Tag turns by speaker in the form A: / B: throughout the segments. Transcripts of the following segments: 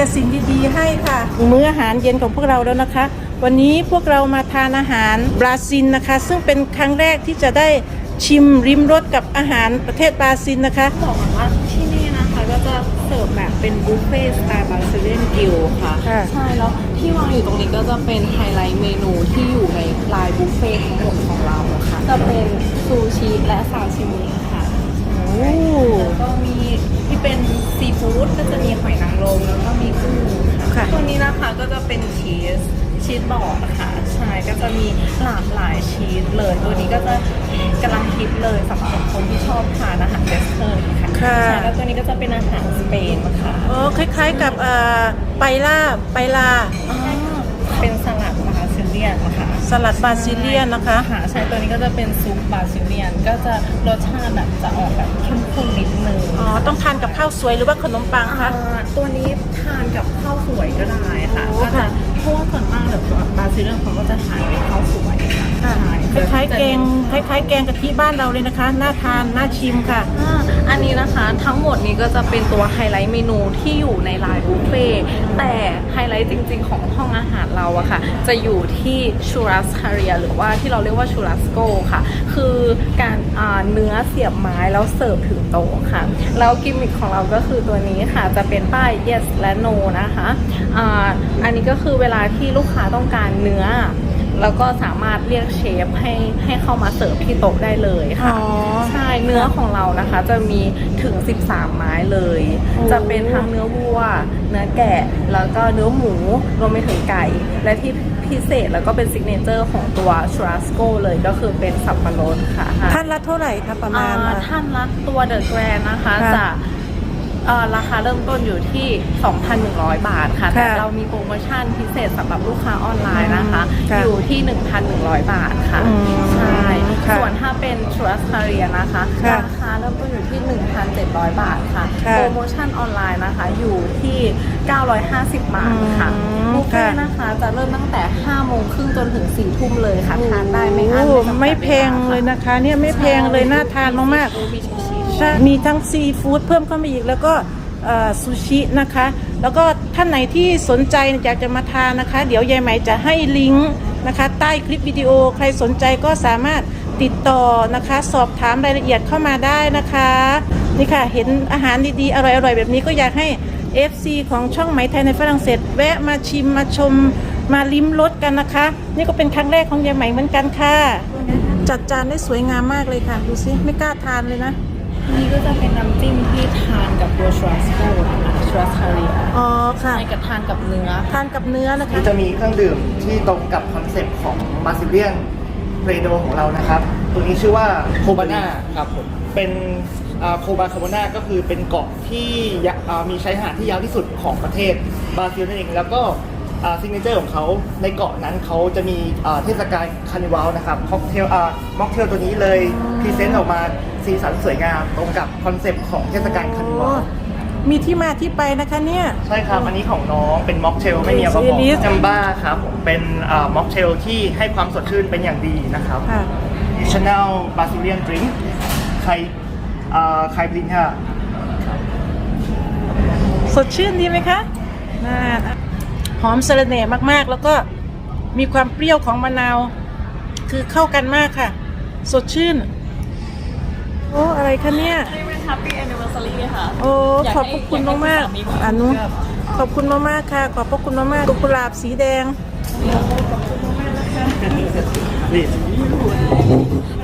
A: แต่สิ่งดีๆให้ค่ะ มื้ออาหารเย็นของพวกเราแล้วนะคะ วันนี้พวกเรามาทานอาหารบราซิลนะคะ ซึ่งเป็นครั้งแรกที่จะได้ชิมริมรสกับอาหารประเทศบราซิลนะคะ
B: บอกก่อนว่าที่นี่นะคะก็จะเสิร์ฟแบบเป็นบุฟเฟ่ต์สไตล์บาร์เซเลนกิลค่ะ
A: ค่ะ
B: ใช่แล้วที่วางอยู่ตรงนี้ก็จะเป็นไฮไลท์เมนูที่อยู่ในลายบุฟเฟ่ต์ทั้งหมดของเราค่ะ จะเป็นซูชิและซาชิมิค่ะ
A: โอ้
B: แล้วก็มีที่เป็นซีฟู้ดก็จะมีหอยนางรมแล้วก็มีกุ้งค่ะ
A: ค่ะ
B: ตัวนี้นะคะก็จะเป็นชีสชีสบอร์ดค่ะใช่ก็จะมีหลากหลายชีสเลย ตัวนี้ก็จะกำลังฮิตเลยสำหรับคนที่ชอบทานอาหารเวสเทิร์นค่ะ
A: ค่ะ
B: ใช่แล้วตัวนี้ก็จะเป็นอาหารสเปนค่ะ
A: โอ้คล้ายๆกับเอ่อไปล่าไปลา
B: อ่าเป็นสลัดบาซิเลียนนะคะ
A: สลัดบราซิเลียนนะคะ
B: ค่ะใช่ตัวนี้ก็จะเป็นซุปบาซิเลียน ก็จะรสชาติแบบจะออกแบบเข้มข้นนิดนึง
A: อ๋อ ต้องทานกับข้าวสวยหรือว่าขนมปังคะ
B: อ่าตัวนี้ทานกับข้าวสวยก็ได้ค่ะ
A: โอ้
B: ก็จะ
A: ค่ะ
B: เพราะว่าส่วนมากแบบบาซิเลียนเขาก็จะทานเป็นข้าวสวยค่ะ
A: ค่ะ
B: ใช่
A: คล้ายๆแกงคล้ายๆแกงกะทิบ้านเราเลยนะคะน่าทานน่าชิมค่ะ
B: อ่าอันนี้นะคะทั้งหมดนี้ก็จะเป็นตัวไฮไลท์เมนูที่อยู่ในไลน์บุฟเฟ่ต์แต่ไฮไลท์จริงๆของห้องอาหารเราอะค่ะ จะอยู่ที่ชูรัสคาเรียหรือว่าที่เราเรียกว่าชูรัสโกค่ะ คือการอ่าเนื้อเสียบไม้แล้วเสิร์ฟถึงโต๊ะค่ะ แล้วกิมมิคของเราก็คือตัวนี้ค่ะจะเป็นป้าย yes และ no นะคะอ่าอันนี้ก็คือเวลาที่ลูกค้าต้องการเนื้อ แล้วก็สามารถเรียกเชฟให้ให้เข้ามาเสิร์ฟที่โต๊ะได้เลยค่ะ
A: อ๋อ
B: ใช่เนื้อของเรานะคะ จะมีถึง 13 ไม้เลย
A: โอ้
B: จะเป็นทั้งเนื้อวัว เนื้อแกะ แล้วก็เนื้อหมูรวมไปถึงไก่ และที่พิเศษแล้วก็เป็นซิกเนเจอร์ของตัวชูรัสโกเลยก็คือเป็นสับปะรดค่ะ
A: ท่านละเท่าไหร่คะประมาณ
B: อ่าท่านละตัวเดอะแกรนนะคะ
A: ค่ะ
B: จะเอ่อ ราคาเริ่มต้นอยู่ที่ 2,100 บาทค่ะ แต่
A: ค่ะ
B: เรามีโปรโมชั่นพิเศษสำหรับลูกค้าออนไลน์นะคะ
A: ค่ะ
B: อยู่ที่ 1,100 บาทค่ะ
A: อืม
B: ใช่
A: ค่ะ
B: ส่วนถ้าเป็นชูรัสคาเรียนะคะ
A: ค่ะ
B: ราคาเริ่มต้นอยู่ที่ 1,700 บาทค่ะ
A: ค่ะ
B: โปรโมชั่นออนไลน์นะคะอยู่ที่ 950 บาทค่ะ
A: อืม
B: บุฟเฟ่ต์
A: ค่ะ
B: นะคะจะเริ่มตั้งแต่ 5 โมงครึ่งจนถึง 4 ทุ่มเลยค่ะทานได้ไม่อั้น
A: โอ้
B: จำกัด
A: ไม่แพงเลยนะคะ เนี่ยไม่แพงเลยน่าทานมากๆ
B: มี ชูชี
A: ใช่มีทั้งซีฟู้ดเพิ่มเข้ามาอีก แล้วก็เอ่อซูชินะคะ แล้วก็ท่านไหนที่สนใจอยากจะมาทานนะคะ เดี๋ยวยายไหมจะให้ลิงก์นะคะ ใต้คลิปวิดีโอใครสนใจก็สามารถติดต่อนะคะ สอบถามรายละเอียดเข้ามาได้นะคะ นี่ค่ะ เห็นอาหารดีๆ อร่อยๆ แบบนี้ก็อยากให้ FC ของช่องไหมไทยในฝรั่งเศส แวะมาชิมมาชมมาลิ้มรสกันนะคะ นี่ก็เป็นครั้งแรกของยายไหมเหมือนกันค่ะ จัดจานได้สวยงามมากเลยค่ะ ดูสิ ไม่กล้าทานเลยนะ
B: นี่ก็จะเป็นน้ำจิ้มที่ทานกับตัวชรัสโกนะคะชรัสคาเรีย
A: อ๋อค่ะ
B: ใช่กับทานกับเนื้อ
A: ทานกับเนื้อนะคะ
C: จะมีเครื่องดื่มที่ตรงกับคอนเซปต์ของบาซิเลียนเรโดของเรานะครับ ตัวนี้ชื่อว่าโคบาน่าครับผม เป็นโคบาคาโบนาก็คือเป็นเกาะที่ยะอ่ามีชายหาดที่ยาวที่สุดของประเทศบราซิลนั่นเอง แล้วก็ ซิงเกิลของเขาในเกาะนั้นเขาจะมีอ่าเทศกาลคาร์นิวัลนะครับค็อกเทลม็อกเทลตัวนี้เลยพรีเซนต์ออกมาสีสันสวยงามตรงกับคอนเซปต์ของเทศกาลคาร์นิวัล
A: มีที่มาที่ไปนะคะเนี่ย
C: ใช่ครับ อันนี้ของน้องเป็นม็อกเทลไม่มีแอลกอฮอ
A: เอลิส
C: ล์จัมบ้าครับผมเป็นม็อกเทลที่ให้ความสดชื่นเป็นอย่างดีนะครับ
A: ค่ะ
C: Chanel Brazilian Drink ใครใครบลิงค่ะ
A: สดชื่นดีไหมคะน่า หอมสะระแหน่มากๆ แล้วก็มีความเปรี้ยวของมะนาว คือเข้ากันมากค่ะ สดชื่น โอ้อะไรคะเนี่ย
B: นี่เป็น Happy Anniversary ค่ะ
A: โอ้
B: อยากให้
A: ขอบพระคุณ
B: อยากให้
A: มาก
B: สามีของ
A: ๆอานุ
B: เลือก
A: ขอบคุณมากๆค่ะ ขอบพระคุณมากๆกุหลาบสีแดง
C: Please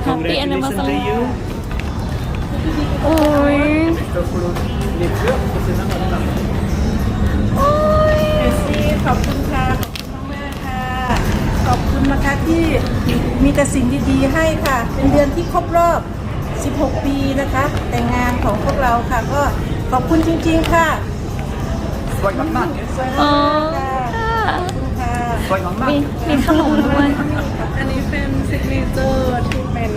B: Happy Anniversary
A: โอ้ยเอซี่ ขอบคุณค่ะ ขอบคุณมากๆค่ะ ขอบคุณนะคะที่มีแต่สิ่งดีๆให้ค่ะ เป็นเดือนที่ครบรอบ 16 ปีนะคะ แต่งงานของพวกเราค่ะ ก็ขอบคุณจริงๆค่ะ
C: สวยมาก
A: สวยมากๆค่ะขอบคุณค่ะ
C: ๆสวยมาก
B: มีมีขนมด้วย อันนี้เป็นซิกเนเจอร์ที่เป็น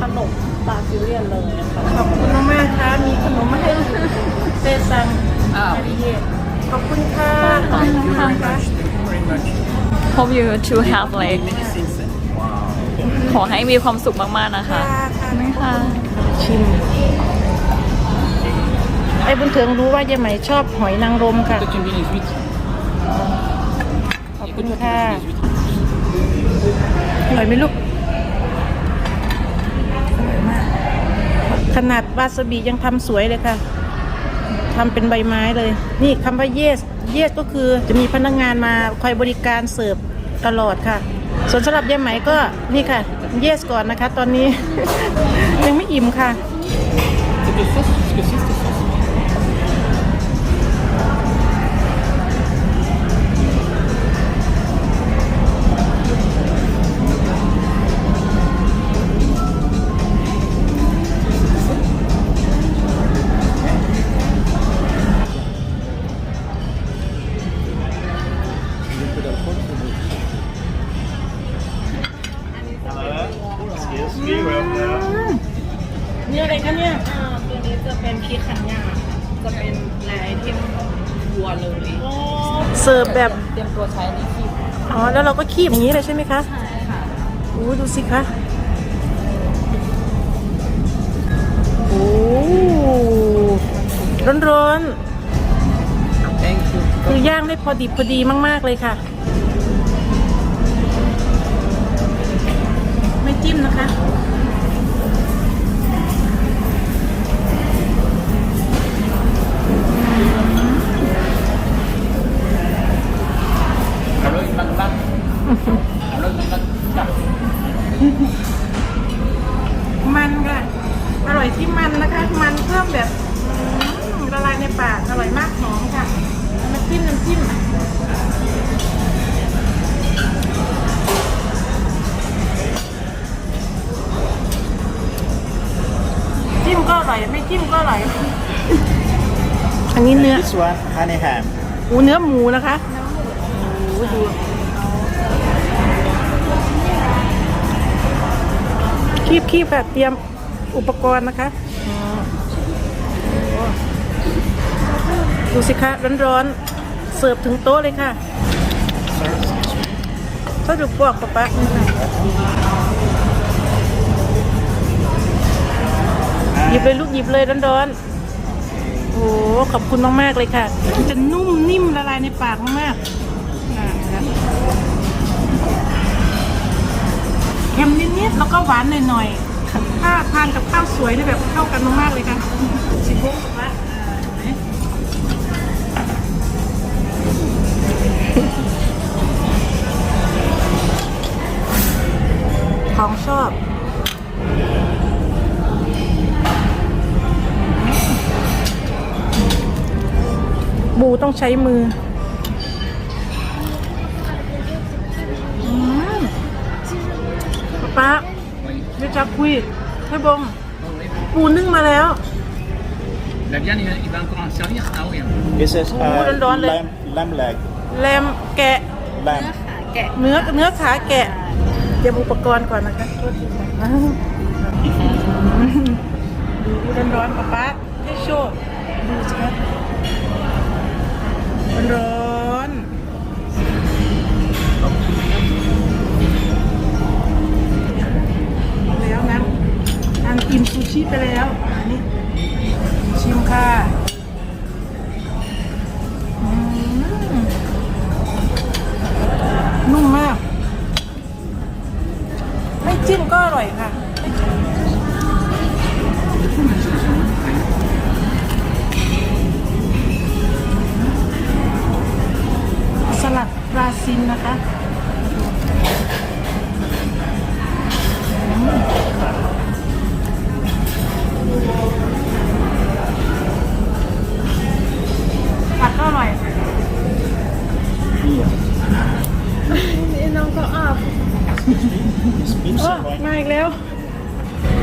B: ขนมบราซิเลียนเลยค่ะ
A: ขอบคุณมากๆค่ะ มีขนมมาให้เซซัง
C: อ้าว
A: มาริเยะ ขอบคุณค่ะขอบคุณค่ะ
D: Hope you to have like ขอให้มีความสุขมากๆนะคะ
A: ค่ะค่ะ
D: ค่ะ
A: ชิมไออ้บุญเถิงรู้ว่ายายไหมชอบหอยนางรมค่ะ
E: Toi, tu me dis les huîtres.
A: ขอบคุณค่ะอร่อยไหมลูกอร่อยมากขนาดวาซาบิยังทำสวยเลยค่ะ ทำเป็นใบไม้เลย นี่คำว่าเยสเยสก็คือจะมีพนักงานมาคอยบริการเสิร์ฟตลอดค่ะ ส่วนสำหรับยายไหมก็นี่ค่ะเยสก่อนนะคะ ตอนนี้ ยังไม่อิ่มค่ะ
F: Excuse me, well, now.
A: นี่อะไรคะเนี่ย
B: อ่าตัวนี้จะเป็นพริกขันยาจะเป็นลายที่วัวเลย
A: เสิร์ฟแบบ
B: เตรียมตัวใช้ในคลิป
A: อ๋อแล้วเราก็คีบอย่างนี้เลยใช่ไหมคะ
B: ใช่ค่ะ
A: อู้ดูสิคะโอ้ร้อนร้อนๆคือย่างได้พอดีพอดีมาก ๆ เลยค่ะ จิ้มนะคะ
E: Alors, il manque pas. Alors, il manque pas.
A: มันค่ะ อร่อยที่มันนะคะ มันเพิ่มแบบอืมละลายในปาก อร่อยมากหอมค่ะ
C: This one honey ham
A: อูเนื้อหมูนะคะโอ้ดูคีบคีบค่ะเตรียมอุปกรณ์นะคะดูสิคะร้อนๆ เสิร์ฟถึงโต๊ะเลยค่ะถ้าดูปอกปะปะหยิบเลยลูกหยิบเลยร้อนๆ โอ้ขอบคุณมาก ๆ เลยค่ะมันจะนุ่มนิ่มละลายในปากมากๆอ่าครับเค็มนิด ๆ แล้วก็หวานหน่อย ๆ ถ้าทานกับข้าวสวยได้แบบเข้ากันมาก ๆ เลยค่ะชิมบุ้งกับว่ ต้องใช้มืออืมป๊าป๊าเดี๋ยวจะคุยให้บงปูนึ่งมาแล้ว
E: La viande, il il va encore en servir Ah oui.
C: This is
A: Oh,
C: uh,
A: don le-
C: lamb, lamb leg
A: แรมแกะ
C: lamb
B: แกะ
A: เนื้อเนื้อขาแกะเตรียมอุปกรณ์ก่อนนะคะโทษทีค่ะอ้าวดูร้อนๆป๊าป๊าให้โชว์ดูสิครับ ร้อนแล้วนะอันอิ่มซูชิไปแล้วนี่ชิมค่ะ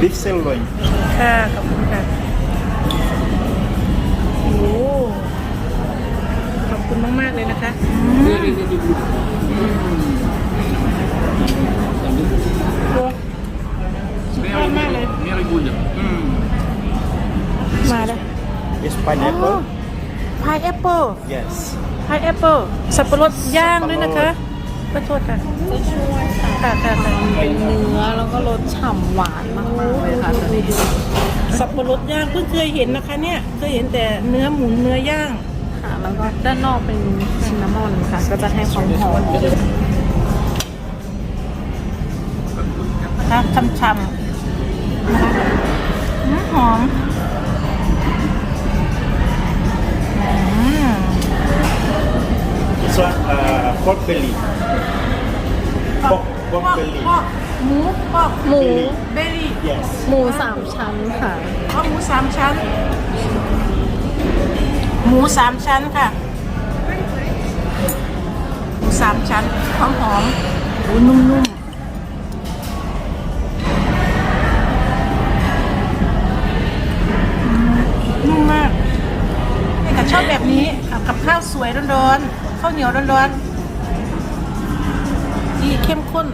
C: beef sirloin
A: ค่ะขอบคุณค่ะโอ้โหขอบคุณมาก ๆ เลยนะคะ
E: Very, very good.
A: ตัว
E: Very,
A: Male.
E: very good. Mm.
A: มาแล้ว
C: It's pineapple
A: พายแอปเปิล
C: yes
A: พายแอปเปิลสับปะรดย่างด้วยนะคะข อโทษค่ะ
B: จะช่วยค่ะ
A: ค่ะค่ะค่ะ
B: เป็นเนื้อแล้วก็รสฉ่ำหวานมากๆเลยค่ะตัวนี้
A: สับปะรดย่างเพิ่งเคยเห็นนะคะเนี่ยเคยเห็นแต่เนื้อหมูเนื้อย่าง
B: ค่ะแล้วก็ด้านนอกเป็นซินนามอนค่ะ ก็จะให้ความหอม
A: นะคะช่ำๆนะคะอืมหอม
F: uh, pork belly. Pork, pork belly.
A: พอกหมูพอก
B: หมู
A: เบลลี่
F: Yes.
B: หมูสามชั้นค่ะ
A: พอกหมูสามชั้น หมูสามชั้นค่ะ หมูสามชั้น หอมหอมๆหมูนุ่มๆอืมนุ่มมากนี่แต่ชอบแบบนี้ค่ะกับข้าวสวยร้อนๆข้าวเหนียวร้อนๆที่ เข้มข้น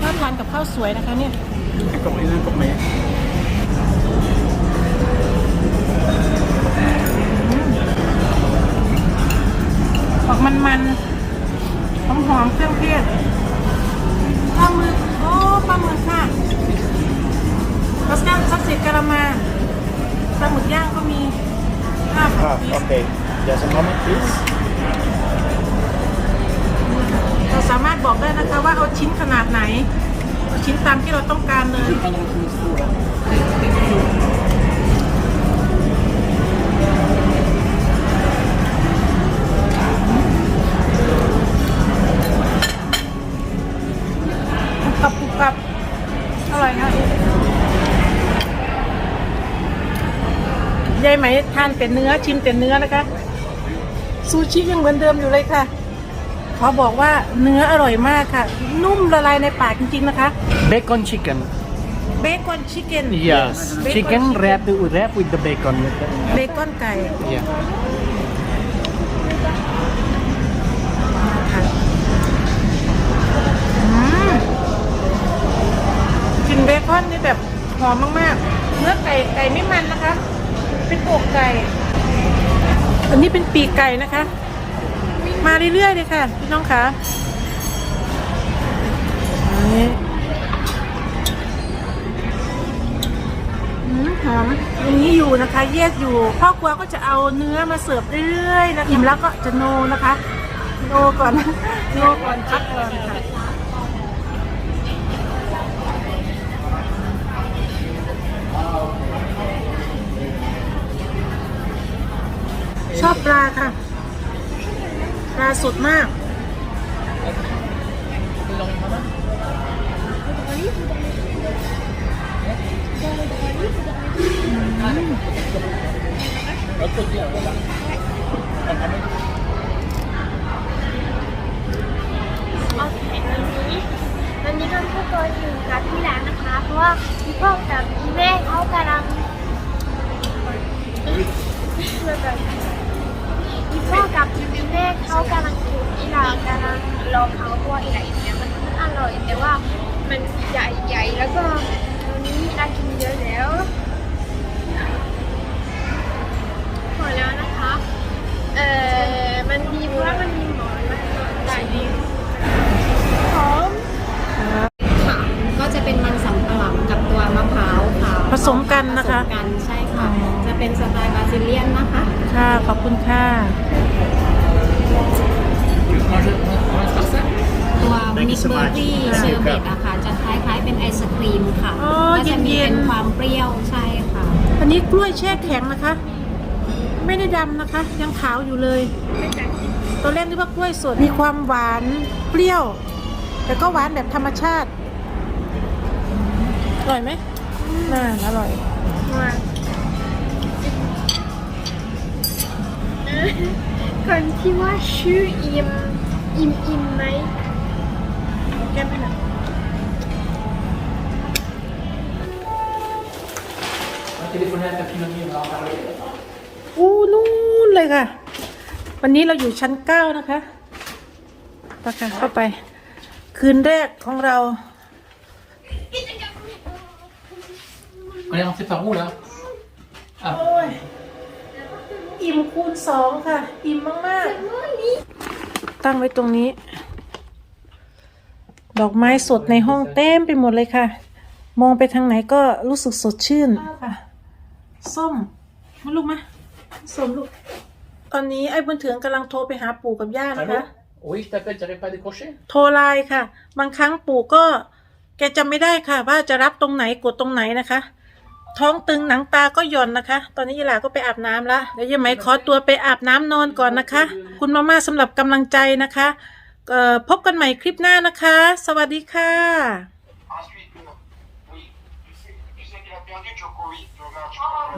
A: ถ้าทานกับข้าวสวยนะคะเนี่ย
F: Como dicen comer.
A: ออกมันมันๆหอมหอมๆเครื่องเทศปลาหมึกโอ้ปลาหมึกค่ะรสชาติซักเสร็จกะละมาปลาหมึกย่างก็มีห้าผั
F: Ah,
A: กชีส
F: okay. Just a moment, please.
A: เราสามารถบอกได้นะคะว่าเอาชิ้นขนาดไหน ชิ้นตามที่เราต้องการเลยกรุบกรับกรุบกรับอร่อยค่ะยายไหมทานแต่เนื้อชิมแต่เนื้อนะคะ ซูชิยังเหมือนเดิมอยู่เลยค่ะ ขอบอกว่าเนื้ออร่อยมากค่ะ นุ่มละลายในปากจริง ๆ นะคะ
E: Bacon chicken.
A: เบคอนชิคเก้น
E: Yes.
A: Bacon
E: Chicken wrapped wrap with the bacon.
A: เบคอนไก่
E: Yeah.
A: ค่ะอืมกลินเบคอนนี่แบบหอมมากๆ เนื้อไก่ไก่ไม่มันนะคะ เป็นอกไก่ อันนี้เป็นปีกไก่นะคะ มาเรื่อยๆเลยค่ะพี่น้องคะอันนี้อืมหอมอย่างนี้อยู่นะคะแยกอยู่พ่อครัวก็จะเอาเนื้อมาเสิร์ฟเรื่อยๆนะอิ่มแล้วก็จะโนนะคะโนก่อนโนก่อนพักก่อนค่ะชอบปลาค่ะ สดมาก
G: โอเควันนี้วันนี้เราพูดตัวอยู่กับที่ร้านนะคะ เพราะว่าพี่พ่อกับพี่แม่เขากำลัง พี่พ่อกับพี่แม่เขากำลังอยู่ที่ร้านกำลังรอเขาเพราะว่าอีหลายอย่างมันอร่อย แต่ว่ามันใหญ่ๆแล้วก็วันนี้เรากินเยอะแล้วพอแล้วนะคะ เอ่อมันดีเพราะว่ามันมีหมอนมันหลายดีหอม
H: ค่ะก็จะเป็นมันสำปะหลังกับตัวมะพร้าวค่ะ
A: ผสมกันนะคะ
H: ผสมกันใช่ค่ะจะ เป็นสไตล์บราซิเลียนนะคะ
A: ค่ะ ขอบคุณค่ะ
H: ตัว
F: Thank
H: มิ
F: you
H: ก
F: so
H: เบอ
F: much
H: ร์รี่เชอร์เบตอะค่ะ จะคล้ายๆเป็นไอศครีมค่ะ
A: อ๋อ
H: ก็จะมี
A: เย็
H: เป็นน
A: ๆ
H: ความเปรี้ยวใช่ค่ะ
A: อันนี้กล้วยแช่แข็งนะคะ ไม่ได้ดำนะคะ ยังขาวอยู่เลยตอนแรกนึกว่ากล้วยสดมีความหวานเปรี้ยว แต่ก็หวานแบบธรรมชาติอร่อยไหมน่าอร่อย
G: คนที่ว่าชื่ออิมอิมอิมไหม
A: แก้มให้หน่อยอู้นู่นเลยค่ะ วันนี้เราอยู่ชั้นเก้านะคะไปค่ะเข้าไป คืนแรกของเรา
E: Allez, on fait par où là Ah.
A: โอ้ย อิ่มคูณสองค่ะ อิ่มมากๆ ตั้งไว้ตรงนี้ ดอกไม้สดในห้องเต็มไปหมดเลยค่ะ มองไปทางไหนก็รู้สึกสดชื่นค่ะ ส้มมาลูกมาส้มลูก ตอนนี้ไอ้บุญเถืองกำลังโทรไปหาปู่กับย่านะคะ
E: Oui, je t'appelle, t'arrives pas à décrocher
A: โทรไลน์ค่ะ บางครั้งปู่ก็ แกจำไม่ได้ค่ะ ว่าจะรับตรงไหนกดตรงไหนนะคะ ท้องตึงหนังตาก็หย่อนนะคะ ตอนนี้ยีหลาก็ไปอาบน้ำละแล้วยังไหมขอตัวไปอาบน้ำนอนก่อนนะคะ คุณมาม่าสำหรับกำลังใจนะคะพบกันใหม่คลิปหน้านะคะ สวัสดีค่ะ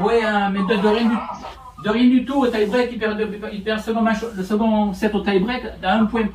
I: Oui,
E: mais de, rien du, de rien du tout au tie-break, il perd, il perd seulement, seulement 7 au tie-break, à un point.